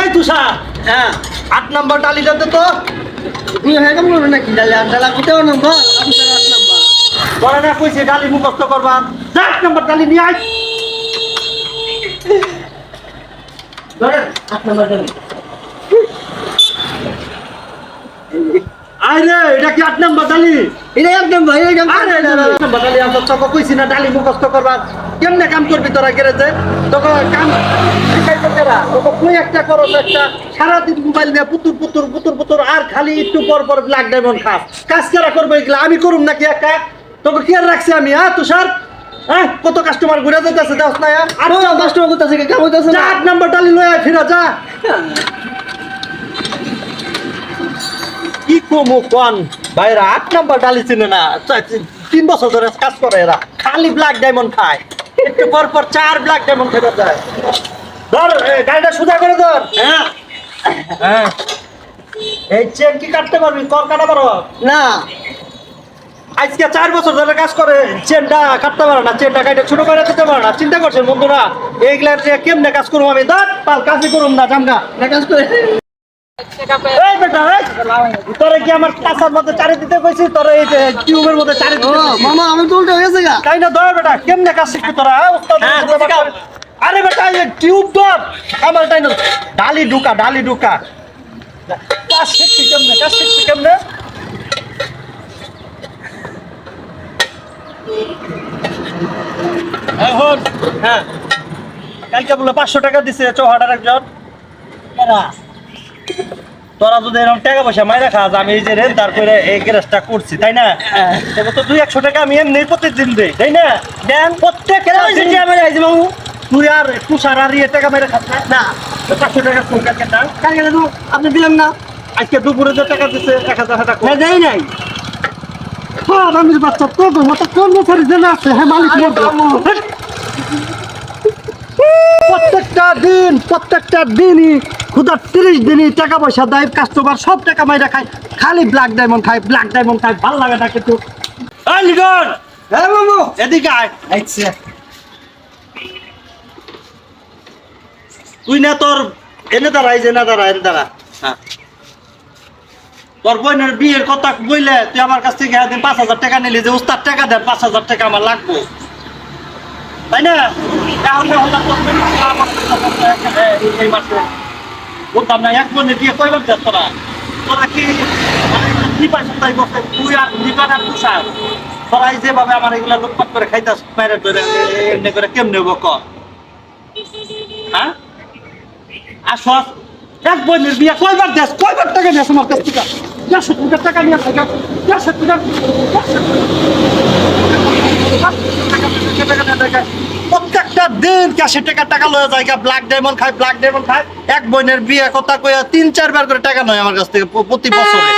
এই তুষার হ্যাঁ। আট নাম্বার ডালিটাতে তো। তুই হয়ে কেমন করবে নাকি? ডালে আর ডালা কোথাও নাম্বার আট নাম্বার। বলে না কইছে ডালি মুখস্থ করবা। যা আট নাম্বার ডালি নিয়ে আয়। আট নাম্বার ডালে। আয় এটা কি আট নাম্বার ডালি? এটা এক নাম্বার এই নাম্বার। আরে না, না, না, বাঙালি কইছি না ডালি মুখস্থ করবা। কেমনে কাম করবি তোরা গেরেজে তোকে কাম শিখাইতে কেরা? তোকে তুই একটা করো একটা। সারাদিন মোবাইল নিয়ে পুতুর পুতুর পুতুর পুতুর আর খালি একটু পর পর ব্ল্যাক ডায়মন্ড খাস। কাজ কেরা করবে এগুলা? আমি করুম নাকি একা? তোকে কি আর রাখছি আমি হ্যাঁ তুষার? হ্যাঁ কত কাস্টমার ঘুরে যেতেছে দেখ না? আর দশ টাকা করতেছে যা না? আট নাম্বার ডালি লয়ে ফিরা যা। কি কমু কন ভাইরা আট নাম্বার ডালি চিনে না। তিন বছর ধরে কাজ করে এরা। খালি ব্ল্যাক ডায়মন্ড খায়। একটু পর পর চার ব্ল্যাক ডায়মন্ড খেতে যায় ধর গাড়িটা সোজা করে ধর। হ্যাঁ। হ্যাঁ। এই চেন কি কাটতে পারবি? কর কাটা পারো? না। আজকে চার বছর ধরে কাজ করে চেনটা কাটতে পারে না চেনটা কাটে ছোট করে দিতে পারে না। চিন্তা করছেন বন্ধুরা এইগুলা যে কেমনে কাজ করব আমি? ধর পাল কাজই করুম না জামগা। না কাজ করে। তোরে কি আমার কাঁচার মধ্যে চারি দিতে কইছি? তোরে এই যে টিউবের মধ্যে চারি ও দিতে মামা আমি তো উল্টে গা। তাই না ধর বেটা কেমনে কাজ শিখবি তোরা হ্যাঁ? হ্যাঁ। আরে বেটা এই টিউব ধর। আমার তাই না ডালি ঢুকা ডালি ঢুকা। কাজ শিখবি কেমনে কাজ শিখবি কেমনে? এখন হ্যাঁ কালকে বলে পাঁচশো টাকা দিছে চৌহাটার একজন। তোরা যদি এরকম টাকা পয়সা মাইরা খাস আমি এই যে রেন তারপরে এই গ্যারেজটা করছি তাই না? তবে তো দুই একশো টাকা আমি এমনি প্রত্যেকদিন দেই তাই না? দেন প্রত্যেক তুই আর তুষার আর ইয়ে টাকা মেরে খাস না? না পাঁচশো টাকা কোন কালকে কালকে আপনি দিলেন না। আজকে দুপুরে যে টাকা দিছে এক হাজার টাকা না নাই। হ্যাঁ আমি বাচ্চা তো মতো কোন জেনে আছে হ্যাঁ মালিক প্রত্যেকটা দিন প্রত্যেকটা দিনই খুদার তিরিশ দিনই টাকা পয়সা দেয় কাস্টমার সব টাকা মাইরা খায়। খালি ব্ল্যাক ডায়মন্ড খায় ব্ল্যাক ডায়মন্ড খায় ভালো লাগে না কিন্তু। লিগন হ্যাঁ মামু! এদিকে আয়। আচ্ছা তুই না তোর এনে দাঁড়া এই যে না দাঁড়া এনে দাঁড়া। হ্যাঁ। তোর বোনের বিয়ের কথা বইলে তুই আমার কাছ থেকে একদিন পাঁচ হাজার টাকা নিলি যে উস্তাদ টাকা দেন পাঁচ হাজার টাকা আমার লাগবে। তাই না? এখন এখন তো তোর বোন আমার কাছে এই- এই মাসে বলতাম না এক বোনের বিয়ে কইবার যাস তোরা তোরা কি মানে কি তাই বসে তুই আর দীপান আর তুষার, তোরা যেভাবে আমার এগুলা লুটপাট করে খাইতাস মেরে ধরে এমনি করে কেমনে হব কর হ্যাঁ? আর সস এক বোনের বিয়ে কয়বার দেশ কয়বার টাকা দেশ আমার কাছ থেকে? দেড়শো টাকা নিয়ে থাকে দেড়শো কোটি দিন টাকা টাকা লয়ে যায় ব্ল্যাক ডায়মন্ড খায় ব্ল্যাক ডায়মন্ড খায়। এক বোনের বিয়ে কথা কইয়া তিন, চারবার করে টাকা নয় আমার কাছ থেকে প্রতি বছরে।